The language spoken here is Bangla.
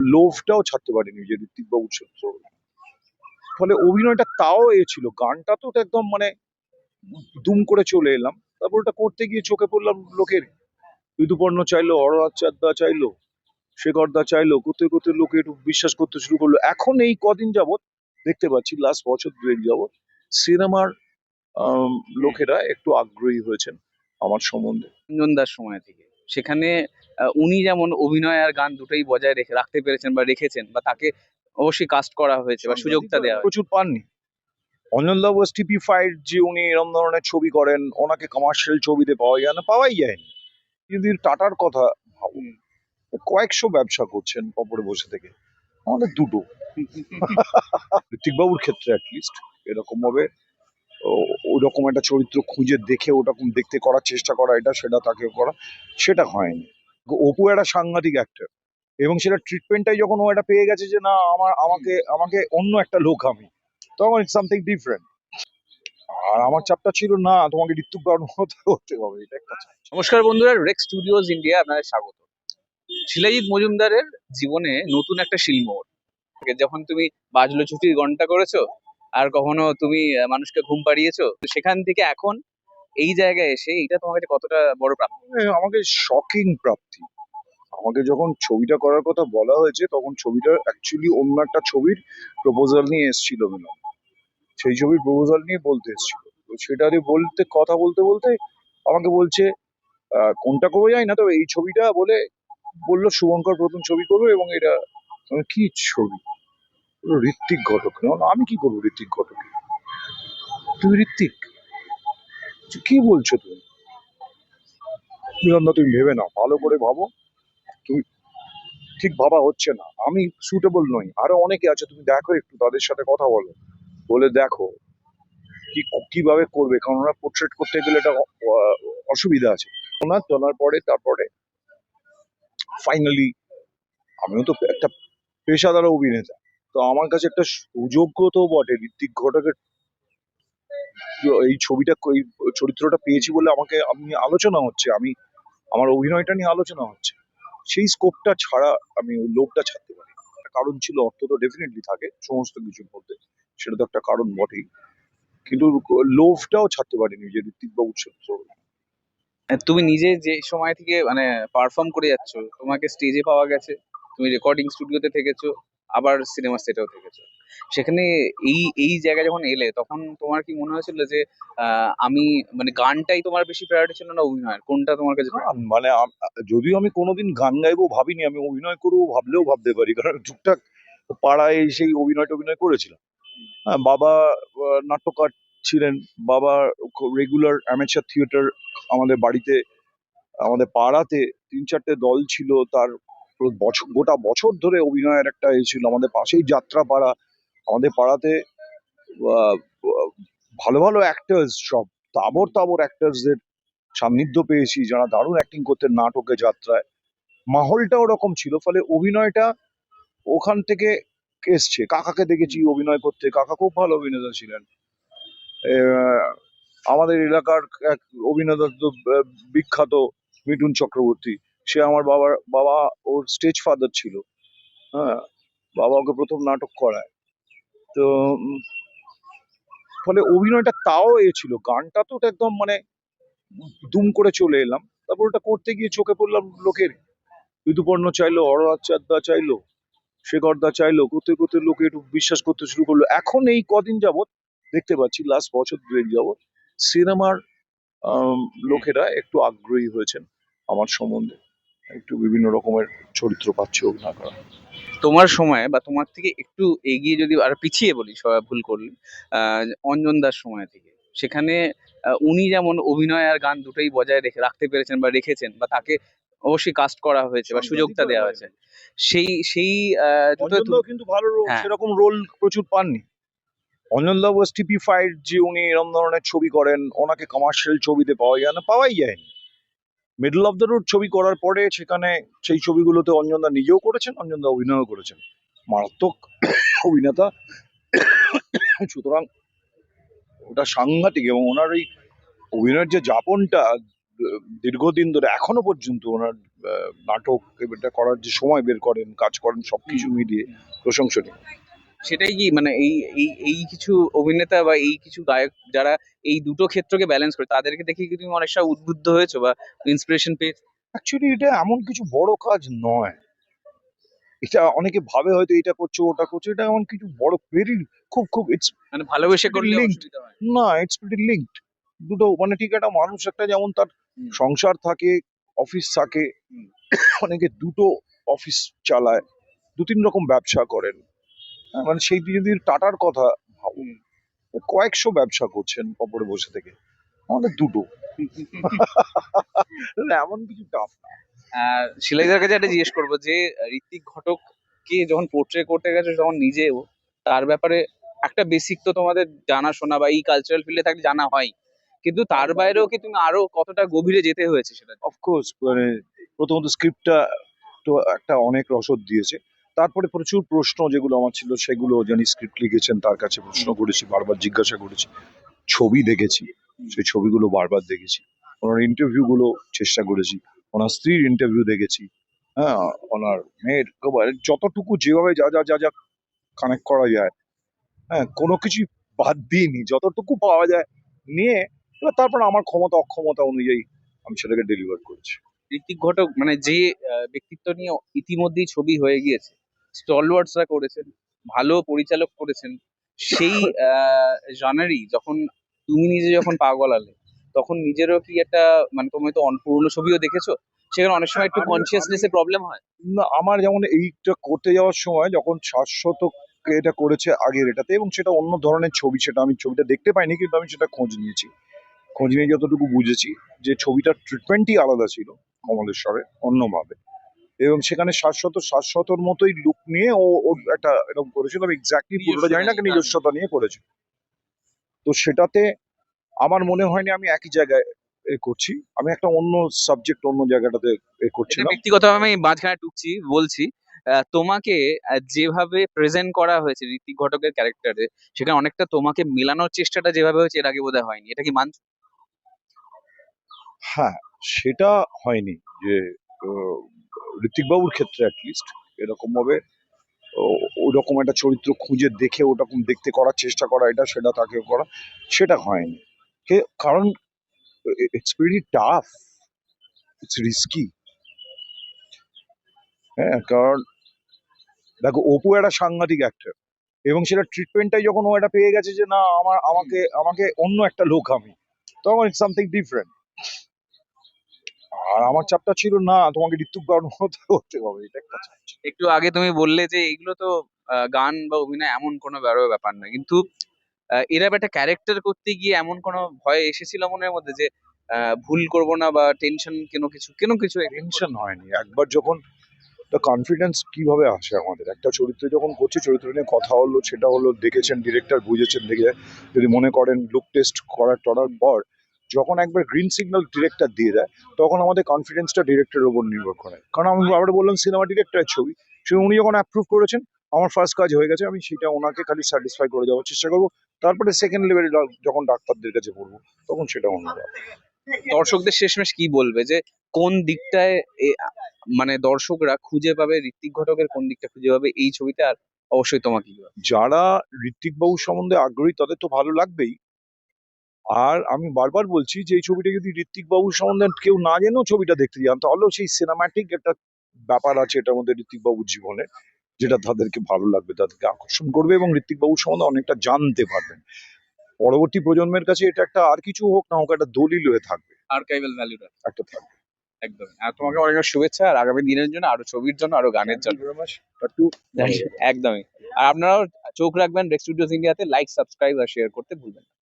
লোভটাও ছাড়তে পারিনি যে ঋত্বিকবাবু চরিত্র ফলে অভিনয়টা তাও এ ছিল। গানটা তো একদম মানে দুম করে চলে এলাম। তারপর ওটা করতে গিয়ে চোখে পড়লাম লোকের। ঋতুপর্ণ চাইলো অরচাঁদা চাইলো শেখরদা চাইলো করতে করতে লোকে একটু বিশ্বাস করতে শুরু করল। এখন এই কদিন যাবৎ দেখতে পাচ্ছি লাস্ট বছর দুয়েক যাবৎ সিনেমার লোকেরা একটু আগ্রহী হয়েছেন আমার সম্বন্ধে। সময় থেকে। সেখানে উনি যেমন অভিনয় আর গান দুটোই বজায় রেখে রাখতে পেরেছেন বা রেখেছেন বা তাকে অবশ্যই কাস্ট করা হয়েছে বা সুযোগটা দেওয়া প্রচুর পাননি। অঞ্জনদা ওয়াজ টিপিফাইড যে উনি এরম ধরনের ছবি করেন ওনাকে কমার্শিয়াল ছবিতে পাওয়া যায় না পাওয়াই যায়নি। যদি টাটার কথা ভাবুন কয়েকশো ব্যবসা করছেন কপরে বসে থেকে। আমাদের দুটো। ঋত্বিকবাবুর ক্ষেত্রে অ্যাটলিস্ট এরকম ভাবে ওরকম একটা চরিত্র খুঁজে দেখে ওরকম দেখতে করার চেষ্টা করা এটা সেটা তাকে করা সেটা হয়নি। অপু একটা সাংঘাতিক অ্যাক্টর এবং সেটা ট্রিটমেন্টটাই যখন ও এটা পেয়ে গেছে যে না, আমার, আমাকে আমাকে অন্য একটা লোক আমি, তখন ইটস সামথিং ডিফারেন্ট আর আমার চাপটা ছিল না, তোমাকে ঋত্বিক বাবুর মতো হতে হবে, এটা একটা নমস্কার বন্ধুরা রেক্স স্টুডিওজ ইন্ডিয়া আপনাদের স্বাগত। শিলাজিৎ মজুমদারের জীবনে নতুন একটা শিলমোড় যখন তুমি বাজলো ছুটির ঘণ্টা করেছ, আর কখনো তুমি মানুষকে ঘুম পাড়িয়েছো সেখান থেকে এখন এই জায়গায় এসে এটা তোমার কাছে কতটা বড় প্রাপ্তি? আমাকে শকিং প্রাপ্তি। আমাকে যখন ছবিটা করার কথা বলা হয়েছে, তখন ছবিটা অ্যাকচুয়ালি অন্য একটা ছবির প্রপোজাল নিয়ে এসেছিল মিলন। সেই ছবির প্রপোজাল নিয়ে বলতে এসেছিল। সেটা বলতে, কথা বলতে বলতে আমাকে বলছে কোনটা করব জানি না, তবে এই ছবিটা বলে বলল, শুভঙ্কর প্রথম ছবি করবে এবং এটা কি ছবি? ঋত্বিক ঘটক। না, আমি কি করব ঋত্বিক ঘটক? তুমি ঋত্বিক? কি বলছো তুমি? তুমি ভেবে নাও, ভালো করে ভাবো। তুমি ঠিক ভাবা হচ্ছে না। আমি সুটেবল নই। আরও অনেকে আছে, তুমি দেখো একটু, তাদের সাথে কথা বলো। বলে দেখো কি, কীভাবে করবে, কারণ ওরা পোর্ট্রেট করতে গেলে এটা অসুবিধা আছে। ওনার তোলার পরে, তারপরে ফাইনালি আমিও তো একটা পেশাদার অভিনেতা। তো আমার কাছে একটা সুযোগ্য তো বটে, ঋত্বিক ঘটকের এই ছবিটা এই চরিত্রটা পেয়েছি বলে আমাকে, আমি আলোচনা হচ্ছে, আমি, আমার অভিনয়টা নিয়ে আলোচনা হচ্ছে। সেই স্কোপটা ছাড়া আমি ওই লোভটা ছাড়তে পারি একটা কারণ ছিল, অর্থ তো ডেফিনেটলি থাকে, সমস্ত কিছুর মধ্যে। সেটা তো একটা কারণ বটেই। কিন্তু লোভটাও ছাড়তে পারিনি যে ঋত্বিকবাবুর চরিত্র। তুমি নিজে যে সময় থেকে মানে পারফর্ম করে যাচ্ছ, তোমাকে স্টেজে পাওয়া গেছে, তুমি রেকর্ডিং স্টুডিওতে থেকেছো, আবার সিনেমা সেটেও থেকেছো। সেখানে এই এই জায়গায় যখন এলে তখন তোমার কি মনে হয়েছিল যে আমি মানে গানটাই তোমার বেশি প্রায়োরিটি ছিল না অভিনয় কোনটা তোমার কাছে মানে যদিও আমি কোনোদিন গান গাইবো ভাবিনি, আমি অভিনয় করব ভাবলেও ভাবতে পারি। কারণ টুকটাক পাড়ায় সেই অভিনয় টভিনয় করেছিলাম। হ্যাঁ বাবা নাট্যকার ছিলেন। বাবা রেগুলার অ্যামেচার থিয়েটার আমাদের বাড়িতে, আমাদের পাড়াতে তিন চারটে দল ছিল। তার বছর গোটা বছর ধরে অভিনয়ের একটা এ ছিল। আমাদের পাশেই যাত্রা পাড়া আমাদের পাড়াতে ভালো ভালো অ্যাক্টার্স সব। তাবর তাবর অ্যাক্টার্সদের সান্নিধ্য পেয়েছি। যারা দারুণ অ্যাক্টিং করতেন নাটকে যাত্রায়। মাহলটা ওরকম ছিল, ফলে অভিনয়টা ওখান থেকে এসছে। কাকাকে দেখেছি অভিনয় করতে। কাকা খুব ভালো অভিনেতা ছিলেন। আমাদের এলাকার এক অভিনেতা তো বিখ্যাত মিঠুন চক্রবর্তী। সে আমার বাবার, বাবা ওর স্টেজ ফাদার ছিল। হ্যাঁ বাবা ওকে প্রথম নাটক করায়। তো ফলে অভিনয়টা তাও এ ছিল। গানটা তো একদম মানে দুম করে চলে এলাম। তারপর ওটা করতে গিয়ে চোখে পড়লাম লোকের। ঋতুপর্ণ চাইলো অরচাঁদা চাইলো শেখরদা চাইলো, করতে করতে লোকে একটু বিশ্বাস করতে শুরু করল। এখন এই কদিন যাবৎ দেখতে পাচ্ছি লাস্ট বছর দুয়েক যাবৎ সিনেমার লোকেরা একটু আগ্রহী হয়েছেন আমার সম্বন্ধে। একটু বিভিন্ন রকমের চরিত্র পাচ্ছে অভিনয় করা তোমার সময় বা তোমার থেকে একটু এগিয়ে যদি আর পিছিয়ে বলি সবাই ভুল করলে আহ, অঞ্জন দাস সময় থেকে সেখানে উনি যেমন অভিনয় আর গান দুটোই বজায় রেখে রাখতে পেরেছেন বা রেখেছেন বা তাকে অবশ্যই কাস্ট করা হয়েছে বা সুযোগটা দেওয়া হয়েছে সেই সেই কিন্তু ভালো রোল হ্যাঁ। সেরকম রোল প্রচুর পাননি। অঞ্জনদা ওয়াজ টিপিফাইড যে উনি এরম ধরনের ছবি করেন ওনাকে কমার্শিয়াল ছবিতে পাওয়া যায় না পাওয়াই যায়নি। মিডল অফ দ্য রোড ছবি করার পরে সেখানে সেই ছবিগুলোতে অঞ্জনদা নিজেও করেছেন অঞ্জনদা অভিনয়ও করেছেন। মারাত্মক অভিনেতা। সুতরাং ওটা সাংঘাতিক এবং ওনার ওই অভিনয়ের যে যাপনটা দীর্ঘদিন ধরে এখনও পর্যন্ত ওনার নাটক এটা করার যে সময় বের করেন কাজ করেন সবকিছু মিলিয়ে প্রশংসনীয়। সেটাই কি মানে এই এই এই কিছু অভিনেতা বা এই কিছু গায়ক যারা এই দুটো ক্ষেত্রকে ব্যালেন্স করে তাদেরকে দেখে কি তুমি অনেক সময় উদ্বুদ্ধ হয়েছো বা ইন্সপিরেশন পেয়েছ অ্যাকচুয়ালি এটা এমন কিছু বড় কাজ নয়। এটা অনেকে ভাবে হয়তো এটা করছ ওটা করছ এটা এমন কিছু বড় ভেরি খুব খুব ইটস মানে ভালোবেসে করলে. না। ইটস প্রিটি লিঙ্কড দুটো মানে ঠিক একটা মানুষ একটা যেমন তার সংসার থাকে অফিস থাকে অনেকে দুটো অফিস চালায় দু তিন রকম ব্যবসা করেন। মানে সেই যদি টাটার কথা ভাবো কয়েকশো ব্যবসা করছেন অপরে বসে থেকে। আমাদের দুটো। এমন কিছু টাফ আর শিলাইদার কাছে একটা জিজ্ঞেস করব যে ঋত্বিক ঘটককে যখন পোর্ট্রে করতে গেছো তখন নিজেও তার ব্যাপারে একটা বেসিক তো তোমাদের জানা শোনা বা এই কালচারাল ফিল্ডে থাকলে জানা হয়। কিন্তু তার বাইরেও কি তুমি আরও কতটা গভীরে যেতে হয়েছে সেটা? অফকোর্স মানে প্রথমত স্ক্রিপ্টটা তো একটা অনেক রসদ দিয়েছে। তারপরে প্রচুর প্রশ্ন যেগুলো আমার ছিল সেগুলো যিনি স্ক্রিপ্ট লিখেছেন তার কাছে প্রশ্ন করেছি বারবার জিজ্ঞাসা করেছি ছবি দেখেছি সেই ছবিগুলো বারবার দেখেছি। ওনার ইন্টারভিউ গুলো চেষ্টা করেছি ওনার স্ত্রীর ইন্টারভিউ দেখেছি হ্যাঁ ওনার মেয়ের যতটুকু যেভাবে যা যা যা যা কানেক্ট করা যায় হ্যাঁ কোনো কিছুই বাদ দিইনি যতটুকু পাওয়া যায় নিয়ে এবার তারপর আমার ক্ষমতা অক্ষমতা অনুযায়ী আমি সেটাকে ডেলিভার করেছি। ঋত্বিক ঘটক? মানে যে ব্যক্তিত্ব নিয়ে ইতিমধ্যেই ছবি হয়ে গিয়েছে স্টলওয়ার্ডসরা করেছেন ভালো পরিচালক করেছেন সেই জানারই যখন তুমি নিজে যখন পা গলালে তখন নিজেরও কি একটা মানে তুমি তো পুরনো ছবিও দেখেছ সেখানে অনেক সময় একটু কনসিয়াসনেস এর প্রবলেম হয়। না আমার যেমন এইটা করতে যাওয়ার সময় যখন শাশ্বত এটা করেছে আগের এটাতে এবং সেটা অন্য ধরনের ছবি সেটা আমি ছবিটা দেখতে পাইনি কিন্তু আমি সেটা খোঁজ নিয়েছি। খোঁজ নিয়ে যতটুকু বুঝেছি যে ছবিটার ট্রিটমেন্টই আলাদা ছিল কমলেশ্বরে অন্যভাবে। এবং সেখানে শাশ্বত শাশ্বতর মতোই লুক নিয়ে ও ওর একটা এরকম করেছিল। আমি এক্স্যাক্টলি পুরোটা জানি না নিজস্বতা নিয়ে করেছিল তো সেটাতে আমার মনে হয়নি আমি একই জায়গায় এ করছি। আমি একটা অন্য সাবজেক্ট অন্য জায়গাটাতে এ করছিলাম। ব্যক্তিগতভাবে আমি মাঝখানে টুকছি বলছি তোমাকে যেভাবে প্রেজেন্ট করা হয়েছে ঋত্বিক ঘটকের ক্যারেক্টারে সেখানে অনেকটা তোমাকে মেলানোর চেষ্টাটা যেভাবে হয়েছে এর আগে বোধহয় হয়নি। এটা কি মানছো? হ্যাঁ সেটা হয়নি যে আহ, ঋত্বিক বাবুর ক্ষেত্রে অ্যাটলিস্ট এরকম ভাবে ওই রকম একটা চরিত্র খুঁজে দেখে ওরকম দেখতে করার চেষ্টা করা এটা সেটা তাকে করা সেটা হয়নি। কে- কারণ it's very tough it's risky হ্যাঁ কারণ দেখো অপু একটা সাংঘাতিক অ্যাক্টর এবং সেটা ট্রিটমেন্টটাই যখন ও এটা পেয়ে গেছে যে না আমার আমাকে আমাকে অন্য একটা লোক আমি। তখন ইটস সামথিং ডিফারেন্ট আর আমার চাপটা ছিল না তোমাকে ঋতুক বাবুর মতো হতে হবে এটা একটা চাপ ছিল। একটু আগে তুমি বললে যে এগুলো তো আহ, গান বা অভিনয় এমন কোনো বড় ব্যাপার না কিন্তু আহ, এরা একটা ক্যারেক্টার করতে গিয়ে এমন কোনো ভয় এসেছিল মনের মধ্যে যে আহ, ভুল করব না বা টেনশন কেন কিছু কেন কিছু টেনশন হয়নি। একবার যখন কনফিডেন্স কীভাবে আসে আমাদের? একটা চরিত্র যখন করছে চরিত্র নিয়ে কথা হলো সেটা হলো দেখেছেন ডিরেক্টর বুঝেছেন দেখে যদি মনে করেন লুক টেস্ট করার টরার পর যখন একবার গ্রিন সিগন্যাল ডিরেক্টর দিয়ে দেয় তখন আমাদের কনফিডেন্সটা ডিরেক্টরের উপর নির্ভর করে কারণ আমি আবার বললাম সিনেমা ডিরেক্টরের ছবি সে উনি যখন অ্যাপ্রুভ করেছেন আমার ফার্স্ট কাজ হয়ে গেছে আমি সেটা ওনাকে খালি স্যাটিসফাই করে যাওয়ার চেষ্টা করব তারপরে সেকেন্ড লেভেল যখন ডাক্তারদের কাছে পড়ব তখন সেটা অন্য। দর্শকদের শেষমেশ কি বলবে যে কোন দিকটায় মানে দর্শকরা খুঁজে পাবে ঋত্বিক ঘটকের কোন দিকটা খুঁজে পাবে এই ছবিতে আর অবশ্যই তোমাকে? যারা ঋত্বিক বাবু সম্বন্ধে আগ্রহী তাদের তো ভালো লাগবেই আর আমি বারবার বলছি যে এই ছবিটা যদি ঋত্বিক বাবু সম্বন্ধে কেউ না জেনেও ছবিটা দেখতে যান তাহলেও সেই সিনেমাটিক একটা ব্যাপার আছে এটার মধ্যে ঋত্বিক বাবুর জীবনে যেটা তাদেরকে ভালো লাগবে তাদেরকে আকর্ষণ করবে এবং ঋত্বিক বাবুর সম্বন্ধে অনেকটা জানতে পারবেন। পরবর্তী প্রজন্মের কাছে এটা একটা আর কিছু হোক না হোক একটা দলিল হয়ে থাকবে। আর্কাইভাল ভ্যালুটা একটা থাকবে। একদম আর তোমাকে অনেক শুভেচ্ছা আর আগামী দিনের জন্য আরও ছবির জন্য আরও গানের জন্য। একদমই। আর আপনারাও চোখ রাখবেন রেক্স স্টুডিওস ইন্ডিয়াতে লাইক সাবস্ক্রাইব আর শেয়ার করতে ভুলবেন না।